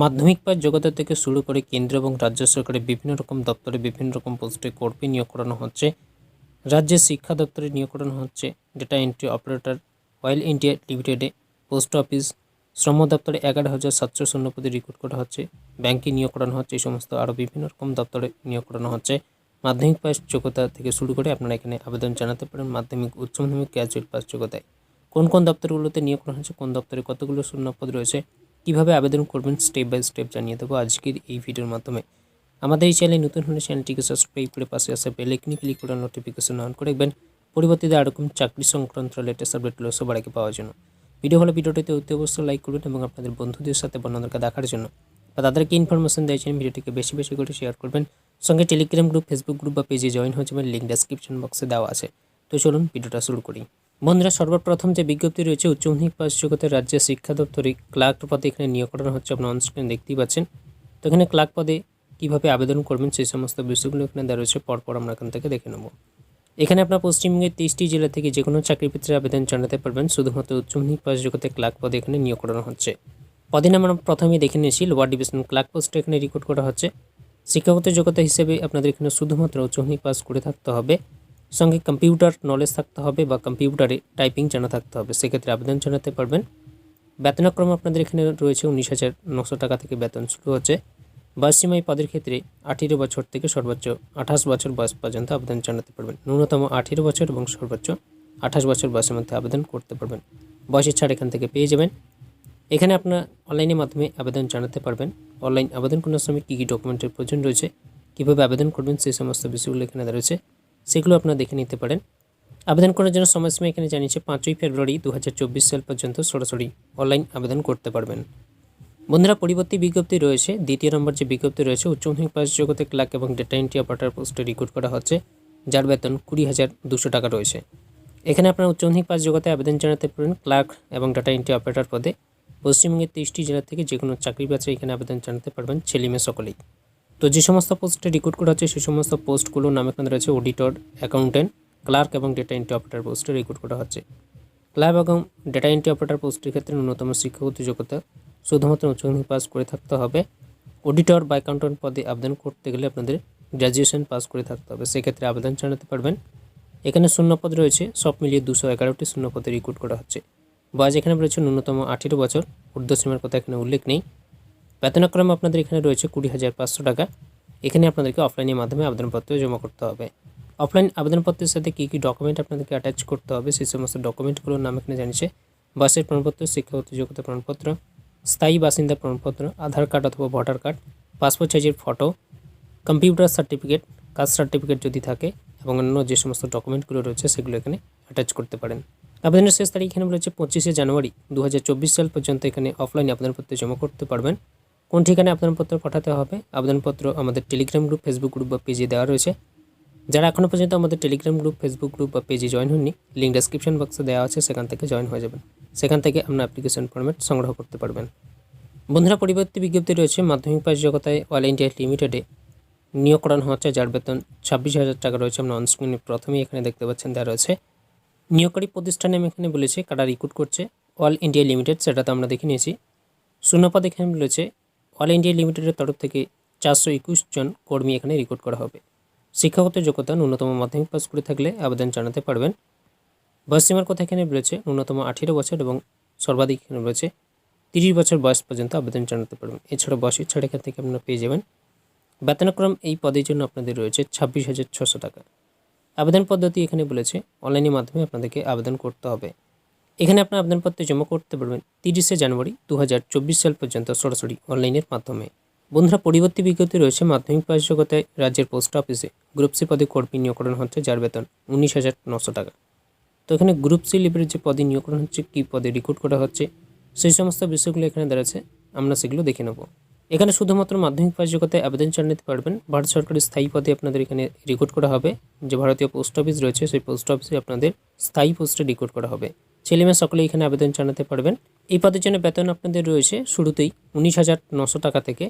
মাধ্যমিক পাস যোগ্যতা থেকে শুরু করে কেন্দ্র এবং রাজ্য সরকারের বিভিন্ন রকম দপ্তরে বিভিন্ন রকম পোস্টে কর্মী নিয়োগ করানো হচ্ছে। রাজ্যের শিক্ষা দপ্তরে নিয়োগ করানো হচ্ছে। Data entry operator oil India লিমিটেডে পোস্ট অফিস শ্রম দপ্তরে এগারো হাজার সাতশো শূন্য পদে রিক্রুট করা হচ্ছে। ব্যাংকে নিয়োগ করানো হচ্ছে। এই সমস্ত আরও বিভিন্ন রকম দপ্তরে নিয়োগ করানো হচ্ছে। মাধ্যমিক পাস যোগ্যতা থেকে শুরু করে আপনারা এখানে আবেদন জানাতে পারেন মাধ্যমিক, উচ্চ মাধ্যমিক গ্র্যাজুয়েট পাস যোগ্যতায় কোন কোন দপ্তরগুলোতে নিয়োগ করা হচ্ছে? কোন দপ্তরে কতগুলো শূন্য পদ রয়েছে? কীভাবে আবেদন করবেন স্টেপ বাই স্টেপ জানিয়ে দেবো আজকের এই ভিডিওর মাধ্যমে। আমাদের এই চ্যানেলে নতুন হলে চ্যানেলটিকে সাবস্ক্রাইব করে পাশে আসা বেলাইকনি ক্লিক করে নোটিফিকেশন অন করে রাখবেন। পরিবর্তিতে আরকম চাকরি সংক্রান্ত লেটেস্ট আপডেটগুলো সবার আগে পাওয়ার জন্য। ভিডিও হলে ভিডিওটিতে অতি অবশ্যই লাইক করবেন এবং আপনাদের বন্ধুদের সাথে বন্ধুদেরকে দেখার জন্য। বা তাদেরকে ইনফরমেশন দিয়েছেন ভিডিওটিকে বেশি বেশি করে শেয়ার করবেন। সঙ্গে টেলিগ্রাম গ্রুপ ফেসবুক গ্রুপ বা পেজে জয়েন হয়ে যাবেন। লিঙ্ক ডেসক্রিপশন বক্সে দেওয়া আছে। তো চলুন ভিডিওটা শুরু করি। বন্ধুরা, সর্বপ্রথম যে বিজ্ঞপ্তি রয়েছে, উচ্চ মাধ্যমিক পাস জগতের রাজ্যের শিক্ষা দপ্তরে ক্লার্ক পদে এখানে নিয়োগ করানো হচ্ছে। আপনার অনস্ক্রিন দেখতেই পাচ্ছেন। তো এখানে ক্লার্ক পদে কীভাবে আবেদন করবেন, সেই সমস্ত বিষয়গুলো এখানে দেওয়া রয়েছে। পরপর আমরা এখান থেকে দেখে নেব। এখানে আপনার পশ্চিমবঙ্গের তেইশটি জেলা থেকে যে কোনো চাকরি ক্ষেত্রে আবেদন জানাতে পারবেন। শুধুমাত্র উচ্চ মাধ্যমিক পাস জগতে ক্লার্ক পদে এখানে নিয়োগ করানো হচ্ছে। পদে নাম আমরা প্রথমেই দেখে নিয়েছি লোয়ার ডিভিশন ক্লার্ক পোস্টে এখানে রিক্রুট করা হচ্ছে। শিক্ষাগত যোগ্যতা হিসেবে আপনাদের এখানে শুধুমাত্র উচ্চ মাধ্যমিক পাস করে থাকতে হবে। সঙ্গে কম্পিউটার নলেজ থাকতে হবে বা কম্পিউটারে টাইপিং জানা থাকতে হবে, সেক্ষেত্রে আবেদন জানাতে পারবেন। বেতনক্রম আপনাদের এখানে রয়েছে উনিশ হাজার নশো টাকা থেকে বেতন শুরু হচ্ছে। বয়সীমা এই পদের ক্ষেত্রে আঠেরো বছর থেকে সর্বোচ্চ আঠাশ বছর বয়স পর্যন্ত আবেদন জানাতে পারবেন। ন্যূনতম আঠেরো বছর এবং সর্বোচ্চ আঠাশ বছর বয়সের মধ্যে আবেদন করতে পারবেন। বয়সের ছাড় এখান থেকে পেয়ে যাবেন। এখানে আপনার অনলাইনের মাধ্যমে আবেদন জানাতে পারবেন। অনলাইন আবেদন করার সময় কী কী ডকুমেন্টের প্রয়োজন রয়েছে, কীভাবে আবেদন করবেন সেই সমস্ত বিষয়গুলো এখানে রয়েছে। সেগুলো আপনারা দেখে নিতে পারেন। আবেদন করার জন্য সময়সীমা এখানে জানিয়েছে পাঁচই ফেব্রুয়ারি দু হাজার চব্বিশ সাল পর্যন্ত সরাসরি অনলাইন আবেদন করতে পারবেন। বন্ধুরা, পরিবর্তী বিজ্ঞপ্তি রয়েছে। দ্বিতীয় নম্বর যে বিজ্ঞপ্তি রয়েছে, উচ্চ মাধ্যমিক পাস জগতে ক্লার্ক এবং ডেটা এন্ট্রি অপারেটার পোস্টে রিক্রুট করা হচ্ছে, যার বেতন কুড়ি হাজার দুশো টাকা রয়েছে। এখানে আপনার পাস জগতে আবেদন জানাতে পারেন ক্লার্ক এবং ডাটা এন্ট্রি অপারেটর পদে। পশ্চিমবঙ্গের তেইশটি জেলা থেকে যে কোনো চাকরি বাচ্চা এখানে আবেদন জানাতে পারবেন ছেলে মেয়ে সকলেই। তো যে সমস্ত পোস্টে রিক্রুট করা হচ্ছে, সেই সমস্ত পোস্টগুলোর নাম এখানে রয়েছে অডিটর অ্যাকাউন্টেন্ট ক্লার্ক এবং ডেটা এন্ট্রি অপারেটর পোস্টে রিক্রুট করা হচ্ছে। ক্লার্ক এবং ডেটা এন্ট্রি অপারেটর পোস্টের ক্ষেত্রে ন্যূনতম শিক্ষাগত যোগ্যতা শুধুমাত্র উচ্চ মাধ্যমিক পাস করে থাকতে হবে। অডিটর বা অ্যাকাউন্টেন্ট পদে আবেদন করতে গেলে আপনাদের গ্র্যাজুয়েশন পাস করে থাকতে হবে। সেক্ষেত্রে আবেদন জানাতে পারবেন। এখানে শূন্যপদ রয়েছে, সব মিলিয়ে দুশো এগারোটি শূন্যপদে রিক্রুট করা হচ্ছে। বয়স এখানে রয়েছে ন্যূনতম আঠেরো বছর। ঊর্ধ্বসীমার কথা এখানে উল্লেখ নেই। বেতনক্রম আপনাদের এখানে রয়েছে কুড়ি হাজার পাঁচশো টাকা। এখানে আপনাদেরকে অফলাইনের মাধ্যমে আবেদনপত্র জমা করতে হবে। অফলাইন আবেদনপত্রের সাথে কী কী ডকুমেন্ট আপনাদেরকে অ্যাটাচ করতে হবে, সেই সমস্ত ডকুমেন্টগুলোর নাম এখানে জানিয়েছে। বাসের প্রমাণপত্র শিক্ষাগত যোগ্যতা প্রমাণপত্র, স্থায়ী বাসিন্দা প্রমাণপত্র, আধার কার্ড অথবা ভোটার কার্ড পাসপোর্ট সাইজের photo computer certificate caste certificate যদি থাকে এবং অন্য যে সমস্ত ডকুমেন্টগুলো রয়েছে সেগুলো এখানে অ্যাটাচ করতে পারেন। আবেদনের শেষ তারিখ এখানে রয়েছে পঁচিশে জানুয়ারি দু হাজার চব্বিশ সাল পর্যন্ত এখানে অফলাইনে আবেদনপত্র জমা করতে পারবেন। কোন ঠিকানায় আবেদনপত্র পাঠাতে হবে, আবেদনপত্র আমাদের টেলিগ্রাম গ্রুপ ফেসবুক গ্রুপ বা পেজে দেওয়া রয়েছে। যারা এখনও পর্যন্ত আমাদের টেলিগ্রাম গ্রুপ ফেসবুক গ্রুপ বা পেজে জয়েন হননি লিঙ্ক ডেসক্রিপশন বক্সে দেওয়া আছে, সেখান থেকে জয়েন হয়ে যাবেন। সেখান থেকে আপনার অ্যাপ্লিকেশন ফর্মেট সংগ্রহ করতে পারবেন। বন্ধুরা, পরিবর্তী বিজ্ঞপ্তি রয়েছে, মাধ্যমিক পাস জগতায় অল ইন্ডিয়া লিমিটেডে নিয়োগ করানো হচ্ছে, যার বেতন ছাব্বিশ হাজার টাকা রয়েছে। আমরা অনস্ক্রিনে প্রথমেই এখানে দেখতে পাচ্ছেন দেওয়া রয়েছে। নিয়োগকারী প্রতিষ্ঠানে আমি এখানে বলেছি, কারা রিক্রুট করছে। অল ইন্ডিয়া লিমিটেড সেটা তো আমরা দেখে নিয়েছি। শূন্যপদ এখানে বলেছে অল ইন্ডিয়া লিমিটেডের তরফ থেকে চারশো একুশ জন কর্মী এখানে রেকর্ড করা হবে। শিক্ষাগত যোগ্যতা ন্যূনতম মাধ্যমিক পাস করে থাকলে আবেদন জানাতে পারবেন। বয়সীমার কথা এখানে রয়েছে, ন্যূনতম আঠেরো বছর এবং সর্বাধিক এখানে রয়েছে তিরিশ বছর বয়স পর্যন্ত আবেদন জানাতে পারবেন। এছাড়া বয়সের ছাড় এখান থেকে আপনারা পেয়ে যাবেন। বেতনক্রম এই পদের জন্য আপনাদের রয়েছে ছাব্বিশ হাজার ছশো টাকা। আবেদন পদ্ধতি এখানে বলেছে অনলাইনের মাধ্যমে আপনাদেরকে আবেদন করতে হবে। এখানে আপনার আবেদনপত্র জমা করতে পারবেন তিরিশে জানুয়ারি দু হাজার চব্বিশ সাল পর্যন্ত সরাসরি অনলাইনের মাধ্যমে। বন্ধুরা, পরিবর্তী বিজ্ঞপ্তি রয়েছে মাধ্যমিক জগতে রাজ্যের পোস্ট অফিসে। গ্রুপ সি পদে কর্মী নিয়োগকরণ হচ্ছে, যার বেতন উনিশ হাজার নশো টাকা। তো এখানে গ্রুপ সি লেভেলের যে পদে নিয়োগকরণ হচ্ছে, কী পদে রিক্রুট করা হচ্ছে, সেই সমস্ত বিষয়গুলো এখানে দাঁড়াচ্ছে। আমরা সেগুলো দেখে নেব। এখানে শুধুমাত্র মাধ্যমিক পাস জগতে আবেদন জানাতে পারবেন। ভারত সরকারের স্থায়ী পদে আপনাদের এখানে রিক্রুট করা হবে। যে ভারতীয় পোস্ট অফিস রয়েছে, সেই পোস্ট অফিসে আপনাদের স্থায়ী পোস্টে রিক্রুট করা হবে। ছেলেমেয়ে সকলে এখানে আবেদন জানাতে পারবেন। এই পদের জন্য বেতন আপনাদের রয়েছে শুরুতেই উনিশ হাজার নশো টাকা থেকে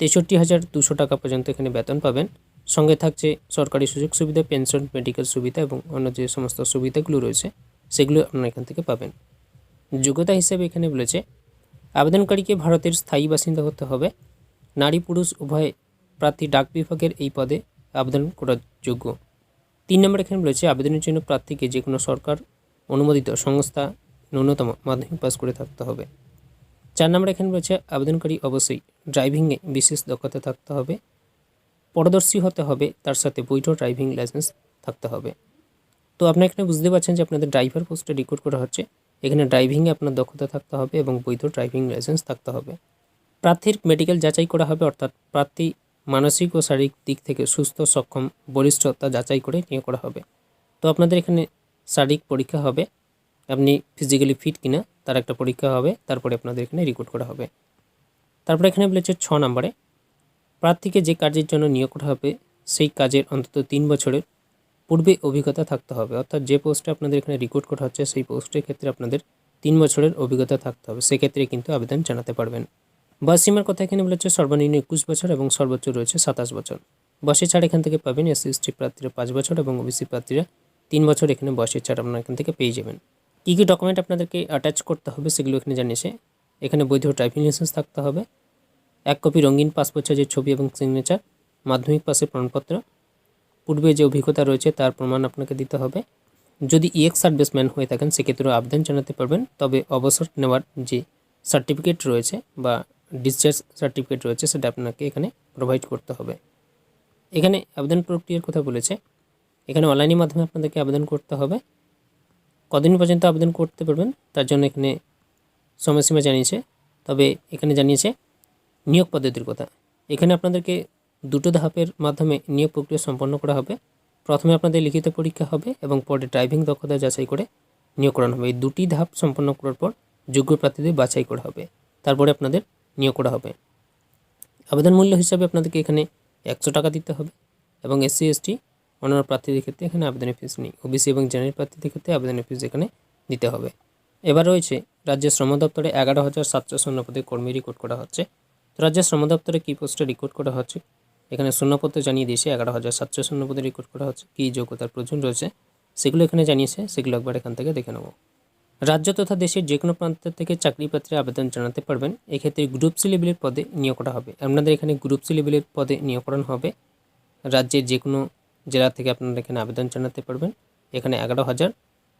তেষট্টি হাজার দুশো টাকা পর্যন্ত এখানে বেতন পাবেন। সঙ্গে থাকছে সরকারি সুযোগ সুবিধা, পেনশন, মেডিকেল সুবিধা এবং অন্য যে সমস্ত সুবিধাগুলো রয়েছে, সেগুলো আপনারা এখান থেকে পাবেন। যোগ্যতা হিসেবে এখানে বলেছে, আবেদনকারীকে ভারতের স্থায়ী বাসিন্দা হতে হবে। নারী পুরুষ উভয় প্রার্থী ডাক বিভাগের এই পদে আবেদন করার যোগ্য। তিন নম্বর এখানে বলেছে, আবেদনের জন্য প্রার্থীকে যে কোনো সরকার অনুমোদিত সংস্থা ন্যূনতম মাধ্যমিক পাস করে থাকতে হবে। চার নম্বর এখানে রয়েছে, আবেদনকারী অবশ্যই ড্রাইভিংয়ে বিশেষ দক্ষতা থাকতে হবে। পরদর্শী হতে হবে, তার সাথে বৈধ ড্রাইভিং লাইসেন্স থাকতে হবে। তো আপনারা এখানে বুঝতে পারছেন যে আপনাদের ড্রাইভার পোস্টে রিক্রুট করা হচ্ছে। এখানে ড্রাইভিংয়ে আপনার দক্ষতা থাকতে হবে এবং বৈধ ড্রাইভিং লাইসেন্স থাকতে হবে। প্রার্থীর মেডিকেল যাচাই করা হবে, অর্থাৎ প্রার্থী মানসিক ও শারীরিক দিক থেকে সুস্থ, সক্ষম বরিষ্ঠতা যাচাই করে নিয়োগ করা হবে। তো আপনাদের এখানে শারীরিক পরীক্ষা হবে, আপনি ফিজিক্যালি ফিট কিনা, তার একটা পরীক্ষা হবে, তারপরে আপনাদের এখানে রিক্রুট করা হবে। তারপরে এখানে বলেছে ছ নম্বরে, প্রার্থীকে যে কাজের জন্য নিয়োগ করা হবে, সেই কাজের অন্তত তিন বছরের পূর্বে অভিজ্ঞতা থাকতে হবে। অর্থাৎ যে পোস্টে আপনাদের এখানে রিক্রুট করা হচ্ছে, সেই পোস্টের ক্ষেত্রে আপনাদের তিন বছরের অভিজ্ঞতা থাকতে হবে। সেক্ষেত্রে কিন্তু আবেদন জানাতে পারবেন। বয়স সীমার কথা এখানে বলেছে, সর্বনিম্ন একুশ বছর এবং সর্বোচ্চ রয়েছে সাতাশ বছর। বয়সের ছাড় এখান থেকে পাবেন এসসি এসটি প্রার্থীরা পাঁচ বছর এবং ওবিসি প্রার্থীরা তিন বছর এখানে বয়সের ছাড় আপনারা এখান থেকে পেয়ে যাবেন। কী কী ডকুমেন্ট আপনাদেরকে অ্যাটাচ করতে হবে সেগুলো এখানে জানিয়েছে এখানে বৈধ ড্রাইভিং লাইসেন্স থাকতে হবে, এক কপি রঙিন পাসপোর্ট সাইজের ছবি এবং সিগনেচার মাধ্যমিক পাসের প্রমাণপত্র, পূর্বে যে অভিজ্ঞতা রয়েছে তার প্রমাণ আপনাকে দিতে হবে। যদি ইএক্স সার্ভিসম্যান হয়ে থাকেন, সেক্ষেত্রেও আবেদন জানাতে পারবেন, তবে অবসর নেওয়ার যে সার্টিফিকেট রয়েছে বা ডিসচার্জ সার্টিফিকেট রয়েছে, সেটা আপনাকে এখানে প্রোভাইড করতে হবে। এখানে আবেদন প্রক্রিয়ার কথা বলেছে এখানে অনলাইনের মাধ্যমে আপনাদেরকে আবেদন করতে হবে। কদিন পর্যন্ত আবেদন করতে পারবেন, তার জন্য এখানে সময়সীমা জানিয়েছে। তবে এখানে জানিয়েছে নিয়োগ পদ্ধতির কথা। এখানে আপনাদেরকে দুটো ধাপের মাধ্যমে নিয়োগ প্রক্রিয়া সম্পন্ন করা হবে। প্রথমে আপনাদের লিখিত পরীক্ষা হবে এবং পরে ড্রাইভিং দক্ষতা যাচাই করে নিয়োগ করানো হবে। এই দুটি ধাপ সম্পন্ন করার পর যোগ্য প্রার্থীদের বাছাই করা হবে। তারপরে আপনাদের নিয়োগ করা হবে। আবেদন মূল্য হিসাবে আপনাদেরকে এখানে একশো টাকা দিতে হবে এবং এসসি এসটি অন্যান্য প্রার্থীদের ক্ষেত্রে এখানে আবেদনের ফিস নেই। ওবিসি এবং জেনারেল প্রার্থীদের ক্ষেত্রে আবেদনের ফিস এখানে দিতে হবে। এবার রয়েছে, রাজ্যের শ্রম দপ্তরে এগারো হাজার সাতশো শূন্য পদে কর্মী রিক্রুট করা হচ্ছে। তো রাজ্যের শ্রম দপ্তরে কী পোস্টে রিক্রুট করা হচ্ছে? এখানে শূন্যপত্র জানিয়ে দিয়েছে, এগারো হাজার সাতশো শূন্য পদে রিক্রুট করা হচ্ছে। কী যোগ্যতার প্রয়োজন রয়েছে, সেগুলো এখানে জানিয়েছে, সেগুলো একবার এখান থেকে দেখে নেব। রাজ্য তথা দেশের যে কোনো প্রান্ত থেকে চাকরি পাত্রে আবেদন জানাতে পারবেন। এক্ষেত্রে গ্রুপ সি লেভেলের পদে নিয়োগ করা হবে। আপনাদের এখানে গ্রুপ সি লেভেলের পদে নিয়োগ করানো হবে। রাজ্যের যে কোনো জেলা থেকে আপনারা এখানে আবেদন জানাতে পারবেন। এখানে এগারো হাজার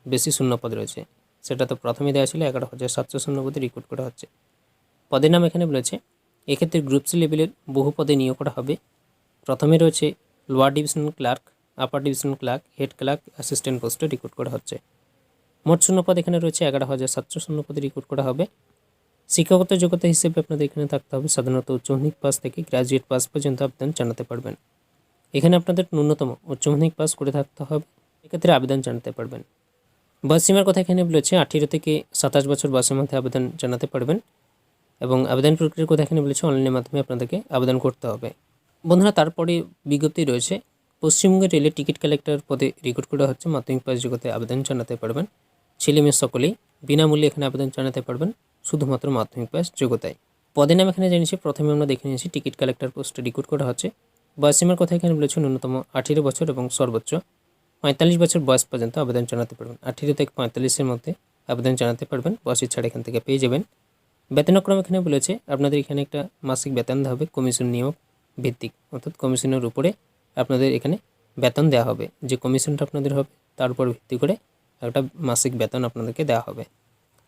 বেশি শূন্য পদ রয়েছে। সেটা তো প্রথমে দেওয়া ছিল, এগারো হাজার সাতশো শূন্য পদে রিক্রুট করা হচ্ছে। পদের নাম এখানে বলেছে, এক্ষেত্রে গ্রুপ সি লেভেলের বহু পদে নিয়োগ করা হবে। প্রথমে রয়েছে lower divisional clerk upper divisional clerk head clerk assistant পোস্টে রিক্রুট করা হচ্ছে। মোট শূন্যপদ এখানে রয়েছে, এগারো হাজার সাতশো শূন্যপদে রিক্রুট করা হবে। শিক্ষাগত যোগ্যতা হিসেবে আপনাদের এখানে থাকতে হবে সাধারণত উচ্চ পাস থেকে গ্র্যাজুয়েট পাস পর্যন্ত আবেদন জানাতে পারবেন। এখানে আপনাদের ন্যূনতম উচ্চ মাধ্যমিক পাস করে থাকতে হবে। এক্ষেত্রে আবেদন জানাতে পারবেন। বয়সীমার কথা এখানে বলেছে, আঠেরো থেকে সাতাশ বছর বয়সের মধ্যে আবেদন জানাতে পারবেন এবং আবেদন প্রক্রিয়ার কথা এখানে বলেছে, অনলাইনের মাধ্যমে আপনাদেরকে আবেদন করতে হবে। বন্ধুরা, তারপরে বিজ্ঞপ্তি রয়েছে পশ্চিমবঙ্গের রেলের টিকিট কালেক্টর পদে রেকর্ড করা হচ্ছে, মাধ্যমিক পাস যোগ্যতায় আবেদন জানাতে পারবেন। ছেলে মেয়ে সকলেই বিনামূল্যে এখানে আবেদন জানাতে পারবেন, শুধুমাত্র মাধ্যমিক পাস যোগ্যতায় পদের নাম এখানে জানিয়েছি, প্রথমে আমরা দেখে নিয়েছি, টিকিট কালেক্টর পোস্টে রিক্রুট করা হচ্ছে। বয়সীমার কথা এখানে বলেছে ন্যূনতম আঠেরো বছর এবং সর্বোচ্চ পঁয়তাল্লিশ বছর বয়স পর্যন্ত আবেদন জানাতে পারবেন। আঠেরো থেকে পঁয়তাল্লিশের মধ্যে আবেদন জানাতে পারবেন। বয়সের ছাড় এখান থেকে পেয়ে যাবেন। বেতনক্রম এখানে বলেছে, আপনাদের এখানে একটা মাসিক বেতন দেওয়া হবে, কমিশন নিয়োগ ভিত্তিক। অর্থাৎ কমিশনের উপরে আপনাদের এখানে বেতন দেওয়া হবে। যে কমিশনটা আপনাদের হবে, তার উপর ভিত্তি করে একটা মাসিক বেতন আপনাদেরকে দেওয়া হবে।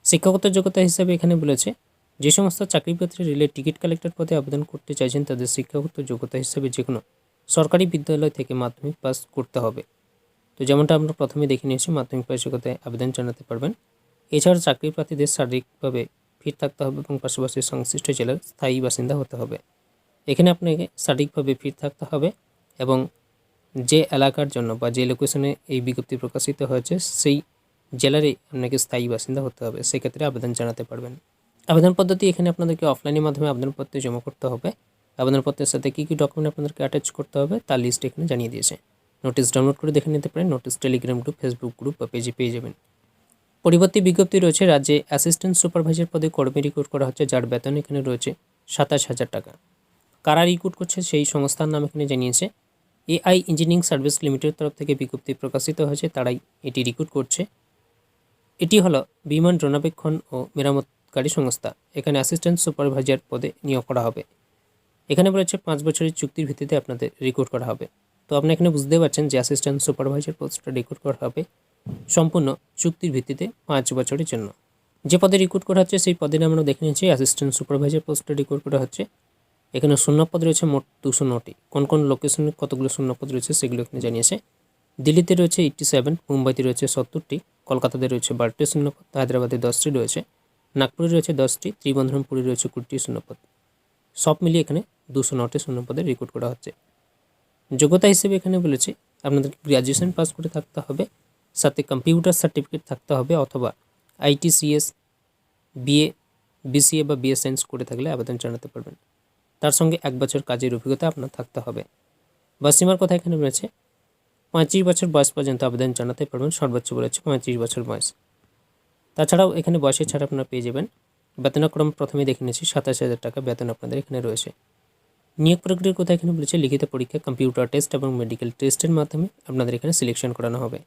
শিক্ষাগত যোগ্যতা হিসাবে এখানে বলেছে যে সমস্ত চাকরিপত্রে রেলের টিকিট কালেক্টর পদে আবেদন করতে চাইছেন, তাদের শিক্ষাগত যোগ্যতা হিসেবে যে কোনো সরকারি বিদ্যালয় থেকে মাধ্যমিক পাস করতে হবে। তো যেমনটা আমরা প্রথমে দেখে নিয়েছি, মাধ্যমিক পাস যোগ্যতায় আবেদন জানাতে পারবেন। এছাড়া চাকরি প্রার্থীদের শারীরিকভাবে ফিট থাকতে হবে এবং পাশাপাশি সংশ্লিষ্ট জেলার স্থায়ী বাসিন্দা হতে হবে। এখানে আপনাকে শারীরিকভাবে ফিট থাকতে হবে এবং যে এলাকার জন্য বা যে লোকেশনে এই বিজ্ঞপ্তি প্রকাশিত হয়েছে, সেই জেলারই আপনাকে স্থায়ী বাসিন্দা হতে হবে। সেক্ষেত্রে আবেদন জানাতে পারবেন। আবেদন পদ্ধতি এখানে আপনাদেরকে অফলাইনের মাধ্যমে আবেদনপত্র জমা করতে হবে। আবেদনপত্রের সাথে কী কী ডকুমেন্ট আপনাদেরকে অ্যাটাচ করতে হবে তার লিস্ট এখানে জানিয়ে দিয়েছে। নোটিশ ডাউনলোড করে দেখে নিতে পারেন। Notice Telegram group Facebook group বা পেজে পেয়ে যাবেন। পরিবর্তী বিজ্ঞপ্তি রয়েছে, রাজ্যে অ্যাসিস্ট্যান্ট সুপারভাইজার পদে কর্মী রিক্রুট করা হচ্ছে, যার বেতন এখানে রয়েছে সাতাশ হাজার টাকা। কারা রিক্রুট করছে সেই সংস্থার নাম এখানে জানিয়েছে। এআই ইঞ্জিনিয়ারিং সার্ভিস লিমিটেড তরফ থেকে বিজ্ঞপ্তি প্রকাশিত হয়েছে, তারাই এটি রিক্রুট করছে। এটি হলো বিমান রণাবেক্ষণ ও মেরামত প্রস্তুতকারী সংস্থা, এখানে অ্যাসিস্ট্যান্ট সুপারভাইজার পদে নিয়োগ করা হবে। এখানে বলেছে পাঁচ বছরের চুক্তির ভিত্তিতে আপনাদের রিক্রুট করা হবে। তো আপনি এখানে বুঝতে পারছেন যে অ্যাসিস্ট্যান্ট সুপারভাইজার পোস্টটা রিক্রুট করা হবে সম্পূর্ণ চুক্তির ভিত্তিতে পাঁচ বছরের জন্য। যে পদে রিক্রুট করা হচ্ছে, সেই পদের আমরা দেখে নিয়েছি অ্যাসিস্ট্যান্ট সুপারভাইজার পোস্টে রিক্রুট করা হচ্ছে। এখানে শূন্যপদ রয়েছে, মোট দুশো নটি। কোন কোন লোকেশনে কতগুলো শূন্যপদ রয়েছে, সেগুলো এখানে জানিয়েছে। দিল্লিতে রয়েছে এইট্টি সেভেন মুম্বাইতে রয়েছে সত্তরটি, কলকাতাতে রয়েছে বারোটি শূন্যপদ হায়দ্রাবাদে দশটি রয়েছে। নাগপুরে রয়েছে দশটি ত্রিবন্ধরমপুরে রয়েছে কুড়িটি শূন্যপদ। সব মিলিয়ে এখানে দুশো নটি শূন্যপদে রেকর্ড করা হচ্ছে। যোগ্যতা হিসেবে এখানে বলেছে আপনাদেরকে গ্র্যাজুয়েশন পাস করে থাকতে হবে, সাথে কম্পিউটার সার্টিফিকেট থাকতে হবে অথবা আইটিসিএস বিএ বিসিএ বা বিএ সায়েন্স করে থাকলে আবেদন জানাতে পারবেন। তার সঙ্গে এক বছর কাজের অভিজ্ঞতা আপনার থাকতে হবে। বাসীমার কথা এখানে রয়েছে, পঁয়ত্রিশ বছর বয়স পর্যন্ত আবেদন জানাতে পারবেন, সর্বোচ্চ বলেছে পঁয়ত্রিশ বছর বয়স। তাছাড়াও এখানে বয়সের ছাড় আপনারা পেয়ে যাবেন। বেতনক্রম প্রথমে দেখে নিয়েছি, সাতাশ হাজার টাকা বেতন আপনাদের এখানে রয়েছে। নিয়োগ প্রক্রিয়ার কথা এখানে বলেছে, লিখিত পরীক্ষা কম্পিউটার টেস্ট এবং মেডিকেল টেস্টের মাধ্যমে আপনাদের এখানে সিলেকশন করানো হবে।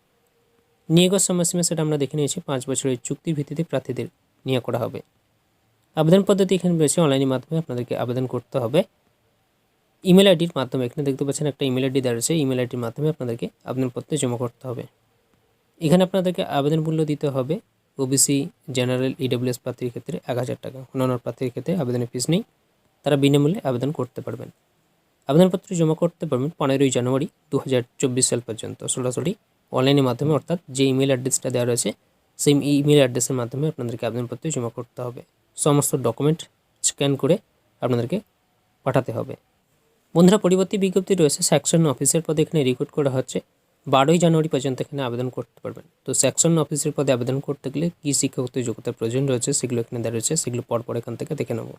নিয়োগের সময়সীমা সেটা আমরা দেখে নিয়েছি, পাঁচ বছরের চুক্তির ভিত্তিতে প্রার্থীদের নিয়োগ করা হবে। আবেদন পদ্ধতি এখানে রয়েছে অনলাইনের মাধ্যমে আপনাদেরকে আবেদন করতে হবে। ইমেল আইডির মাধ্যমে, এখানে দেখতে পাচ্ছেন একটা ইমেল আইডি দেওয়া রয়েছে ইমেল আইডির মাধ্যমে আপনাদেরকে আবেদনপত্র জমা করতে হবে। এখানে আপনাদেরকে আবেদন মূল্য দিতে হবে ওবিসি জেনারেল ইডব্লিউএস প্রার্থীর ক্ষেত্রে এক হাজার টাকা। অন্যান্য প্রার্থীর ক্ষেত্রে আবেদনের ফিস নেই। তারা বিনামূল্যে আবেদন করতে পারবেন। আবেদনপত্র জমা করতে পারবেন পনেরোই জানুয়ারি দু হাজার চব্বিশ সাল পর্যন্ত। সরাসরি অনলাইনের মাধ্যমে, অর্থাৎ যে ইমেল অ্যাড্রেসটা দেওয়া রয়েছে, সেই ইমেল অ্যাড্রেসের মাধ্যমে আপনাদেরকে আবেদনপত্র জমা করতে হবে। সমস্ত ডকুমেন্ট স্ক্যান করে আপনাদেরকে পাঠাতে হবে। বন্ধুরা, পরিবর্তী বিজ্ঞপ্তি রয়েছে সেকশন অফিসের পদে এখানে রিক্রুট করা হচ্ছে। বারোই জানুয়ারি পর্যন্ত এখানে আবেদন করতে পারবেন। তো সেকশন অফিসের পদে আবেদন করতে গেলে কী শিক্ষাগত যোগ্যতার প্রয়োজন রয়েছে সেগুলো এখানে দেওয়া রয়েছে, সেগুলো পরপর এখান থেকে দেখে নেব।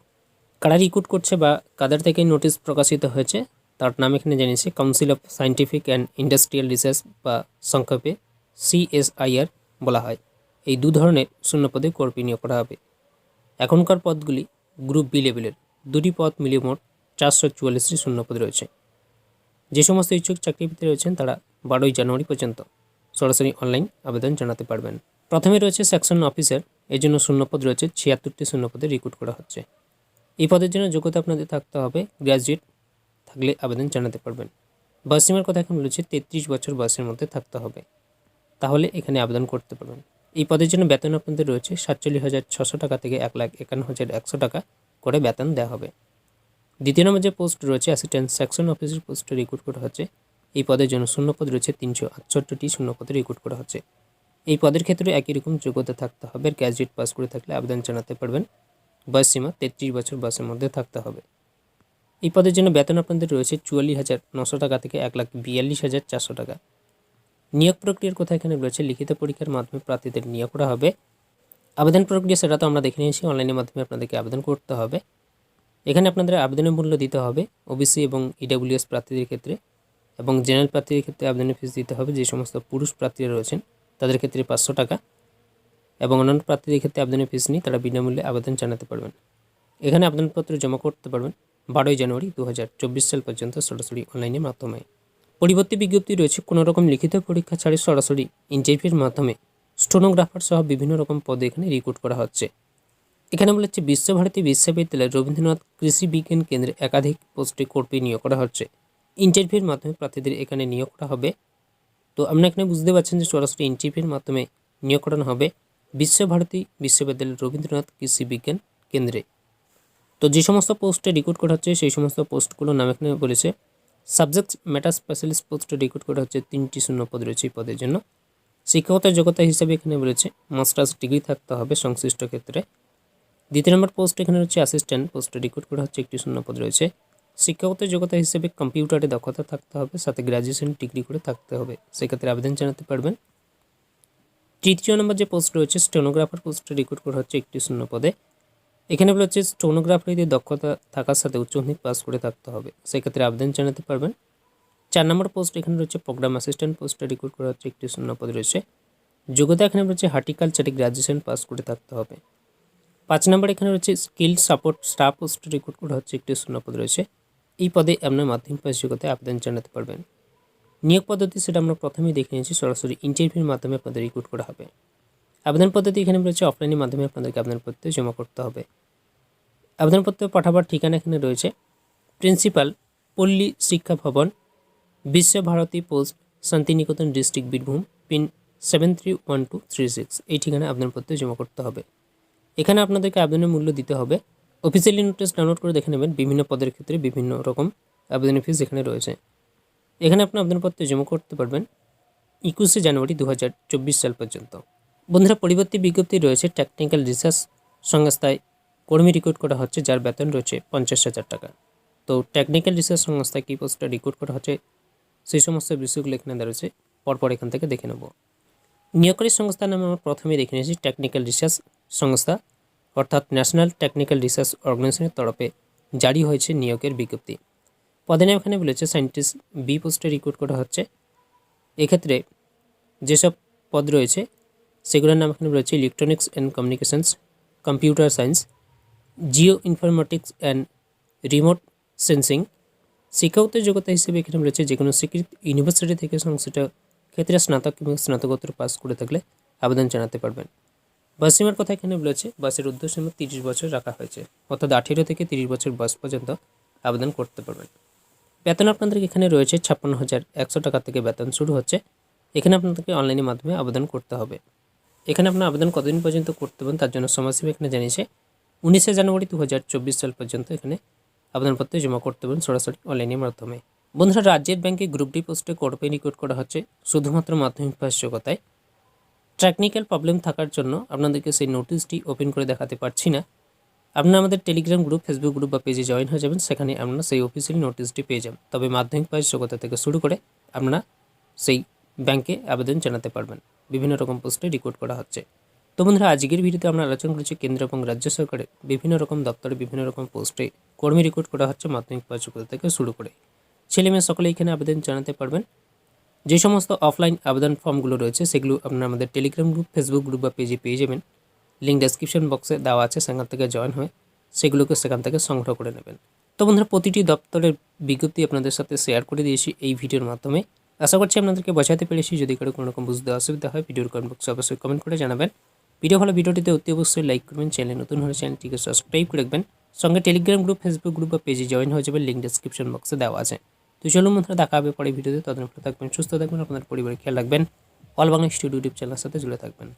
কারা রিক্রুট করছে বা কাদের থেকে নোটিশ প্রকাশিত হয়েছে, তার নাম এখানে জানিয়েছে council of scientific and industrial research বা সংক্ষেপে সিএসআইআর বলা হয়। এই দু ধরনের শূন্যপদে কর্মী নিয়োগ করা হবে। এখনকার পদগুলি গ্রুপ বি লেভেলের দুটি পদ মিলিয়ে মোট চারশো চুয়াল্লিশটি শূন্যপদ রয়েছে। যে সমস্ত ইচ্ছুক চাকরিপতি রয়েছেন, তারা বারোই জানুয়ারি পর্যন্ত সরাসরি অনলাইন আবেদন জানাতে পারবেন। প্রথমে রয়েছে সেকশন অফিসার এই জন্য শূন্যপদ রয়েছে, ছিয়াত্তরটি শূন্যপদে রিক্রুট করা হচ্ছে। এই পদের জন্য যোগ্যতা আপনাদের থাকতে হবে গ্র্যাজুয়েট থাকলে আবেদন জানাতে পারবেন। বয়সীমার কথা এখন বলেছে, তেত্রিশ বছর বয়সের মধ্যে থাকতে হবে। তাহলে এখানে আবেদন করতে পারবেন। এই পদের জন্য বেতন আপনাদের রয়েছে সাতচল্লিশ হাজার ছশো টাকা থেকে এক লাখ একান্ন হাজার একশো টাকা করে বেতন দেওয়া হবে। দ্বিতীয় নম্বর যে পোস্ট রয়েছে অ্যাসিস্ট্যান্ট সেকশন অফিসের পোস্টে রিক্রুট করা হচ্ছে। এই পদের জন্য শূন্যপদ রয়েছে তিনশো আটষট্টিটি শূন্যপদে রিক্রুট করা হচ্ছে। এই পদের ক্ষেত্রে একই রকম যোগ্যতা থাকতে হবে। গ্র্যাজুয়েট পাস করে থাকলে আবেদন জানাতে পারবেন। বয়স সীমা তেত্রিশ বছর বয়সের মধ্যে থাকতে হবে। এই পদের জন্য বেতন আপনাদের রয়েছে চুয়াল্লিশ হাজার নশো টাকা থেকে এক লাখ বিয়াল্লিশ হাজার চারশো টাকা। নিয়োগ প্রক্রিয়ার কথা এখানে রয়েছে। লিখিত পরীক্ষার মাধ্যমে প্রার্থীদের নিয়োগ করা হবে। আবেদন প্রক্রিয়া সেটা তো আমরা দেখে নিয়েছি। অনলাইনের মাধ্যমে আপনাদেরকে আবেদন করতে হবে। এখানে আপনাদের আবেদনের মূল্য দিতে হবে ওবিসি এবং ইডাব্লিউএস প্রার্থীদের ক্ষেত্রে এবং জেনারেল প্রার্থীদের ক্ষেত্রে আবেদনের ফিস দিতে হবে যে সমস্ত পুরুষ প্রার্থীরা রয়েছেন, তাদের ক্ষেত্রে পাঁচশো টাকা এবং অন্যান্য প্রার্থীদের ক্ষেত্রে আবেদনের ফিস নিয়ে তারা বিনামূল্যে আবেদন জানাতে পারবেন। এখানে আবেদনপত্র জমা করতে পারবেন বারোই জানুয়ারি দু হাজার চব্বিশ সাল পর্যন্ত সরাসরি অনলাইনের মাধ্যমে। পরিবর্তী বিজ্ঞপ্তি রয়েছে, কোনো রকম লিখিত পরীক্ষা ছাড়াই সরাসরি ইন্টারভিউর মাধ্যমে স্টোনোগ্রাফার সহ বিভিন্ন রকম পদে এখানে রিক্রুট করা হচ্ছে। এখানে বলা হচ্ছে, বিশ্বভারতী বিশ্ববিদ্যালয় রবীন্দ্রনাথ কৃষি বিজ্ঞান কেন্দ্রে একাধিক পোস্টে কর্মী নিয়োগ করা হচ্ছে। ইন্টারভিউর মাধ্যমে প্রার্থীদের এখানে নিয়োগ করা হবে। তো আপনারা এখানে বুঝতে পারছেন যে সরাসরি ইন্টারভিউর মাধ্যমে নিয়োগ করানো হবে বিশ্বভারতী বিশ্ববিদ্যালয় রবীন্দ্রনাথ কৃষি বিজ্ঞান কেন্দ্রে। তো যে সমস্ত পোস্টে রিক্রুট করা হচ্ছে, সেই সমস্ত পোস্টগুলোর নাম এখানে বলেছে। সাবজেক্ট ম্যাটার স্পেশালিস্ট পোস্টে রিক্রুট করা হচ্ছে তিনটি শূন্য পদ রয়েছে এই পদের জন্য। শিক্ষকতার যোগ্যতা হিসেবে এখানে বলেছে, মাস্টার্স ডিগ্রি থাকতে হবে সংশ্লিষ্ট ক্ষেত্রে। দ্বিতীয় নম্বর পোস্ট এখানে হচ্ছে অ্যাসিস্ট্যান্ট পোস্টে রিক্রুট করা হচ্ছে একটি শূন্য পদ রয়েছে। শিক্ষাগত যোগ্যতা হিসেবে কম্পিউটারে দক্ষতা থাকতে হবে, সাথে গ্র্যাজুয়েশন ডিগ্রি করে থাকতে হবে। সেক্ষেত্রে আবেদন জানাতে পারবেন। তৃতীয় নম্বর যে পোস্ট রয়েছে স্টেনোগ্রাফার পোস্টে রিক্রুট করা হচ্ছে একটি শূন্য পদে। এখানে বলা হচ্ছে স্টোনোগ্রাফারিতে দক্ষতা থাকার সাথে উচ্চ মাধ্যমিক পাস করে থাকতে হবে। সেক্ষেত্রে আবেদন জানাতে পারবেন। চার নম্বর পোস্ট এখানে রয়েছে প্রোগ্রাম অ্যাসিস্ট্যান্ট পোস্টে রিক্রুট করা হচ্ছে একটি শূন্য পদ রয়েছে। যোগ্যতা এখানে রয়েছে হার্টিকালচারে গ্র্যাজুয়েশন পাস করে থাকতে হবে। পাঁচ নম্বর এখানে রয়েছে স্কিল সাপোর্ট স্টাফ পোস্টে রিক্রুট করা হচ্ছে একটি শূন্য পদ রয়েছে। এই পদে আপনার মাধ্যমিক পাস আবেদন জানাতে পারবেন। নিয়োগ পদ্ধতি সেটা আমরা প্রথমেই দেখে নিয়েছি, সরাসরি ইন্টারভিউর মাধ্যমে আপনাদের রিক্রুট করা হবে। আবেদন পদ্ধতি এখানে রয়েছে অফলাইনের মাধ্যমে আপনাদেরকে আবেদনপত্র জমা করতে হবে। আবেদনপত্র পাঠাবার ঠিকানা এখানে রয়েছে principal Palli Siksha Bhavana Visvabharati post Santiniketan district Birbhum pin seven three one two three six এই ঠিকানায় আবেদনপত্র জমা করতে হবে। এখানে আপনাদেরকে আবেদনের মূল্য দিতে হবে। অফিসিয়ালি নোটিস ডাউনলোড করে দেখে নেবেন বিভিন্ন পদের ক্ষেত্রে বিভিন্ন রকম আবেদনের ফিস এখানে রয়েছে। এখানে আপনি আবেদনপত্র জমা করতে পারবেন একুশে জানুয়ারি দু হাজার চব্বিশ সাল পর্যন্ত। বন্ধুরা, পরিবর্তী বিজ্ঞপ্তি রয়েছে টেকনিক্যাল রিসার্চ সংস্থায় কর্মী রিক্রুট করা হচ্ছে, যার বেতন রয়েছে পঞ্চাশ হাজার টাকা। তো টেকনিক্যাল রিসার্চ সংস্থায় কী পোস্টটা রিক্রুট করা হচ্ছে, সেই সমস্ত বিষয়গুলো এখানে দেওয়া রয়েছে। পরপর এখান থেকে দেখে নেব। নিয়োগকারী সংস্থার নামে আমরা প্রথমে দেখে নিয়েছি টেকনিক্যাল রিসার্চ সংস্থা, অর্থাৎ ন্যাশনাল টেকনিক্যাল রিসার্চ অর্গানাইজেশনের তরফে জারি হয়েছে নিয়োগের বিজ্ঞপ্তি। পদে নাম এখানে বলেছে সায়েন্টিস্ট বি পোস্টে রিক্রুট করা হচ্ছে। এক্ষেত্রে যেসব পদ রয়েছে, সেগুলোর নাম এখানে রয়েছে electronics and communications computer science geoinformatics and remote sensing শিক্ষাগত যোগ্যতা হিসেবে এখানে রয়েছে যে কোনো স্বীকৃত ইউনিভার্সিটি থেকে সংশ্লিষ্ট ক্ষেত্রে স্নাতক এবং স্নাতকোত্তর পাস করে থাকলে আবেদন জানাতে পারবেন। বয়সীমার কথা এখানে বলেছে বয়সের উর্ধ্বসীমা তিরিশ বছর রাখা হয়েছে। অর্থাৎ আঠেরো থেকে তিরিশ বছর বয়স পর্যন্ত আবেদন করতে পারবেন। বেতন আপনাদের এখানে রয়েছে ছাপ্পান্ন হাজার একশো টাকা থেকে বেতন শুরু হচ্ছে। এখানে আপনাদেরকে অনলাইনের মাধ্যমে আবেদন করতে হবে। এখানে আপনার আবেদন কতদিন পর্যন্ত করতে পারেন তার জন্য সময়সীমা এখানে জানিয়েছে। উনিশে জানুয়ারি দু হাজার চব্বিশ সাল পর্যন্ত এখানে আবেদনপত্র জমা করতে পারেন সরাসরি অনলাইনের মাধ্যমে। বন্ধুরা, রাজ্যের ব্যাংকে গ্রুপ ডি পোস্টে কোর্টপে রিক্রুট করা হচ্ছে। শুধুমাত্র মাধ্যমিক পাস যোগ্যতায় টেকনিক্যাল প্রবলেম থাকার জন্য আপনাদেরকে সেই নোটিশটি ওপেন করে দেখাতে পারছি না। আপনারা আমাদের টেলিগ্রাম গ্রুপ ফেসবুক গ্রুপ বা পেজে জয়েন হয়ে যাবেন, সেখানে আপনারা সেই অফিসিয়ালি নোটিশটি পেয়ে যাবেন তবে মাধ্যমিক পাস যোগ্যতা থেকে শুরু করে আপনারা সেই ব্যাংকে আবেদন জানাতে পারবেন। বিভিন্ন রকম পোস্টে রিক্রুট করা হচ্ছে। তো বন্ধুরা, আজকের ভিডিওতে আমরা আলোচনা করেছি কেন্দ্র এবং রাজ্য সরকারের বিভিন্ন রকম দপ্তরে বিভিন্ন রকম পোস্টে কর্মী রিক্রুট করা হচ্ছে মাধ্যমিক পাস যোগ্যতা থেকে শুরু করে। ছেলে মেয়ে সকলে এখানে আবেদন জানাতে পারবেন। যে সমস্ত অফলাইন আবেদন ফর্মগুলো রয়েছে, সেগুলো আপনারা আমাদের টেলিগ্রাম গ্রুপ ফেসবুক গ্রুপ বা পেজে পেয়ে যাবেন। লিঙ্ক ডেসক্রিপশন বক্সে দেওয়া আছে, সেখান থেকে জয়েন হয়ে সেগুলোকে সেখান থেকে সংগ্রহ করে নেবেন। তো বন্ধুরা, প্রতিটি দপ্তরের বিজ্ঞপ্তি আপনাদের সাথে শেয়ার করে দিয়েছি এই ভিডিওর মাধ্যমে। আশা করছি আপনাদেরকে বোঝাতে পেরেছি। যদি কারও কোনো রকম বুঝতে অসুবিধা হয়, ভিডিওর কমেন্ট বক্সে অবশ্যই কমেন্ট করে জানাবেন। ভিডিও ভালো, ভিডিওটিতে অতি অবশ্যই লাইক করবেন। চ্যানেল নতুন হলে চ্যানেলটিকে সাবস্ক্রাইব করে রাখবেন। সঙ্গে টেলিগ্রাম গ্রুপ ফেসবুক গ্রুপ বা পেজে জয়েন হয়ে যাবে। লিঙ্ক ডেসক্রিপশন বক্সে দেওয়া আছে। তো চলুন বন্ধুরা, দেখা হবে পরে ভিডিওতে। তদন্ত থাকবেন, সুস্থ থাকবেন, আপনার পরিবারের খেয়াল রাখবেন। অল বাংলা স্টুডিও ইউটিউব চ্যানেলের সাথে জুড়ে থাকবেন।